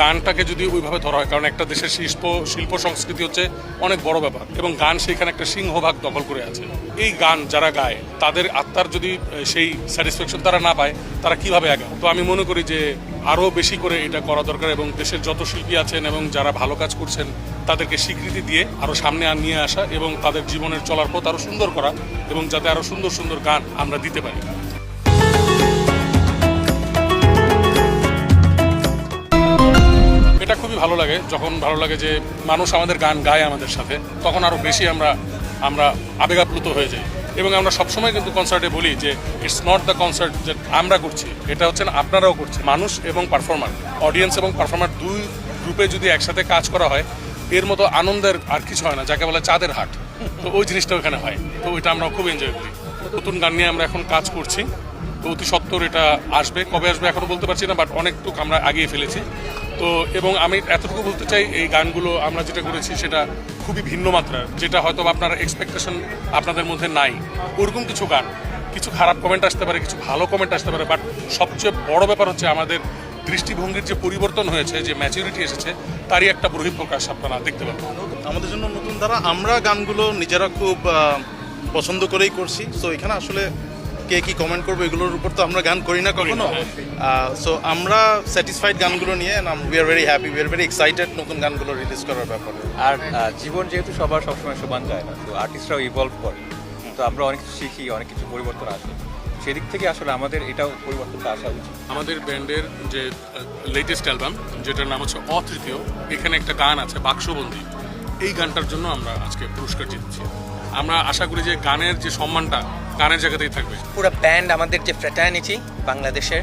গানটাকে যদি ওইভাবে ধরা হয়, কারণ একটা দেশের শিল্প শিল্প সংস্কৃতি হচ্ছে অনেক বড় ব্যাপার, এবং গান সেখানে একটা সিংহভাগ দখল করে আছে। এই গান যারা গায়, তাদের আত্মার যদি সেই স্যাটিসফ্যাকশন তারা না পায়, তারা কীভাবে আগায় তো আমি মনে করি যে, আরও বেশি করে এটা করা দরকার, এবং দেশের যত শিল্পী আছেন এবং যারা ভালো কাজ করছেন, তাদেরকে স্বীকৃতি দিয়ে আরও সামনে আর নিয়ে আসা, এবং তাদের জীবনের চলার পথ আরও সুন্দর করা, এবং যাতে আরও সুন্দর সুন্দর গান আমরা দিতে পারি। লাগে, যখন ভালো লাগে যে মানুষ আমাদের গান গায় আমাদের সাথে, তখন আরও বেশি আমরা আমরা আবেগাপ্লুত হয়ে যাই। এবং আমরা সবসময় কিন্তু কনসার্টে বলি যে ইটস নট দ্য কনসার্ট যে আমরা করছি, এটা হচ্ছে আপনারাও করছে মানুষ এবং পারফর্মার অডিয়েন্স এবং পারফর্মার দুই গ্রুপে যদি একসাথে কাজ করা হয়, এর মতো আনন্দের আর কিছু হয় না, যাকে বলে চাঁদের হাট। তো ওই জিনিসটা ওখানে হয়। তো ওইটা আমরা খুব এনজয় করি। নতুন গান নিয়ে আমরা এখন কাজ করছি। অতি সত্তর এটা আসবে। কবে আসবে এখনও বলতে পারছি না বাট অনেকটুকু আমরা আগিয়ে ফেলেছি। তো, এবং আমি এতটুকু বলতে চাই, এই গানগুলো আমরা যেটা করেছি সেটা খুবই ভিন্ন মাত্রার, যেটা হয়তো আপনার এক্সপেকটেশন আপনাদের মধ্যে নাই। ওরকম কিছু গান, কিছু খারাপ কমেন্ট আসতে পারে, কিছু ভালো কমেন্ট আসতে পারে বাট সবচেয়ে বড় ব্যাপার হচ্ছে আমাদের দৃষ্টিভঙ্গির যে পরিবর্তন হয়েছে, যে ম্যাচুরিটি এসেছে, তারই একটা বহিঃপ্রকাশ আপনারা দেখতে পাবেন। আমাদের জন্য নতুন ধারা, আমরা গানগুলো নিজেরা খুব পছন্দ করেই করছি। তো এখানে আসলে কে কি কমেন্ট করবে এগুলোর উপর তো আমরা গান করি না কখনো। সো আমরা স্যাটিসফাইড গানগুলো নিয়ে we are very happy we are very excited নতুন গানগুলো রিলিজ করার ব্যাপারে। আর জীবন যেহেতু সবার সবসময় সমান যায় না তো আর্টিস্টরাও ইভলভ করে। তো আমরা অনেক কিছু শিখি অনেক কিছু পরিবর্তন আসে। সেদিক থেকে আসলে আমাদের এটাও পরিবর্তনটা আসা উচিত। আমাদের ব্যান্ডের যে লেটেস্ট অ্যালবাম যেটার নাম হচ্ছে অতৃতীয় এখানে একটা গান আছে বাক্সবন্দি। এই গানটার জন্য আমরা আজকে পুরস্কার জিতেছি। আমরা আশা করি যে গানের যে সম্মানটা গানের জায়গাতেই থাকবে। পুরো ব্যান্ড আমাদের যে ফ্র্যাটার্নিটি বাংলাদেশের,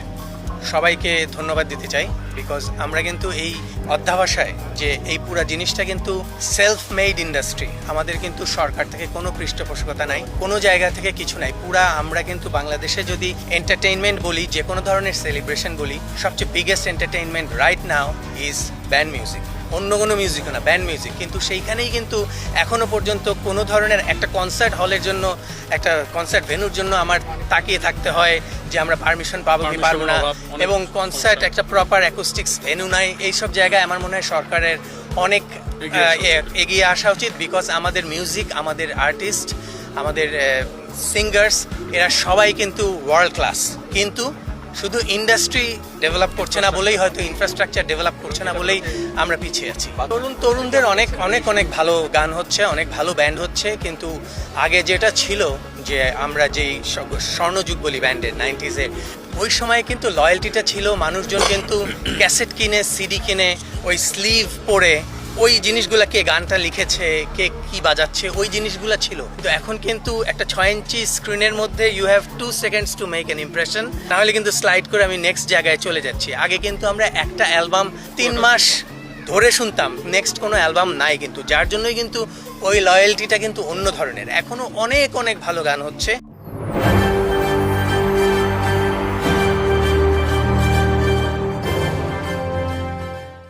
সবাইকে ধন্যবাদ দিতে চাই বিকজ আমরা কিন্তু এই অধ্যাবসায় যে এই পুরো জিনিসটা কিন্তু সেলফ মেড ইন্ডাস্ট্রি আমাদের কিন্তু সরকার থেকে কোনো পৃষ্ঠপোষকতা নাই, কোনো জায়গা থেকে কিছু নাই। পুরা আমরা কিন্তু বাংলাদেশে যদি এন্টারটেইনমেন্ট বলি, যে কোনো ধরনের সেলিব্রেশন বলি, সবচেয়ে biggest entertainment right now is band music অন্য কোনো মিউজিকও না ব্যান্ড মিউজিক কিন্তু সেইখানেই কিন্তু এখনও পর্যন্ত কোনো ধরনের একটা কনসার্ট হলের জন্য একটা কনসার্ট ভেন্যুর জন্য আমার তাকিয়ে থাকতে হয় যে আমরা পারমিশন পাবো কি পারব না। এবং কনসার্ট একটা প্রপার অ্যাকুস্টিক্স ভেন্যু নাই। এইসব জায়গায় আমার মনে হয় সরকারের অনেক এগিয়ে আসা উচিত। বিকজ আমাদের মিউজিক আমাদের আর্টিস্ট আমাদের সিঙ্গার্স এরা সবাই কিন্তু ওয়ার্ল্ড ক্লাস কিন্তু শুধু ইন্ডাস্ট্রি ডেভেলপ করছে না বলেই হয়তো ইনফ্রাস্ট্রাকচার ডেভেলপ করছে না বলেই আমরা পিছিয়ে আছি। তরুণ তরুণদের অনেক অনেক অনেক ভালো গান হচ্ছে, অনেক ভালো ব্যান্ড হচ্ছে, কিন্তু আগে যেটা ছিল যে আমরা যেই স্বর্ণযুগ বলি ব্যান্ডের নাইনটিজে ওই সময় কিন্তু লয়্যালটিটা ছিল, মানুষজন কিন্তু ক্যাসেট কিনে সিডি কিনে, ওই স্লিভ পরে ওই জিনিসগুলা কে গানটা লিখেছে কে কি বাজাচ্ছে ওই জিনিসগুলো ছিল। তো এখন কিন্তু একটা ছয় ইঞ্চি স্ক্রিনের মধ্যে you have two seconds to make an impression তাহলে কিন্তু স্লাইড করে আমি নেক্সট জায়গায় চলে যাচ্ছি। আগে কিন্তু আমরা একটা অ্যালবাম তিন মাস ধরে শুনতাম। নেক্সট কোনো অ্যালবাম নাই কিন্তু। যার জন্যই কিন্তু ওই লয়্যালটিটা কিন্তু অন্য ধরনের। এখনও অনেক অনেক ভালো গান হচ্ছে।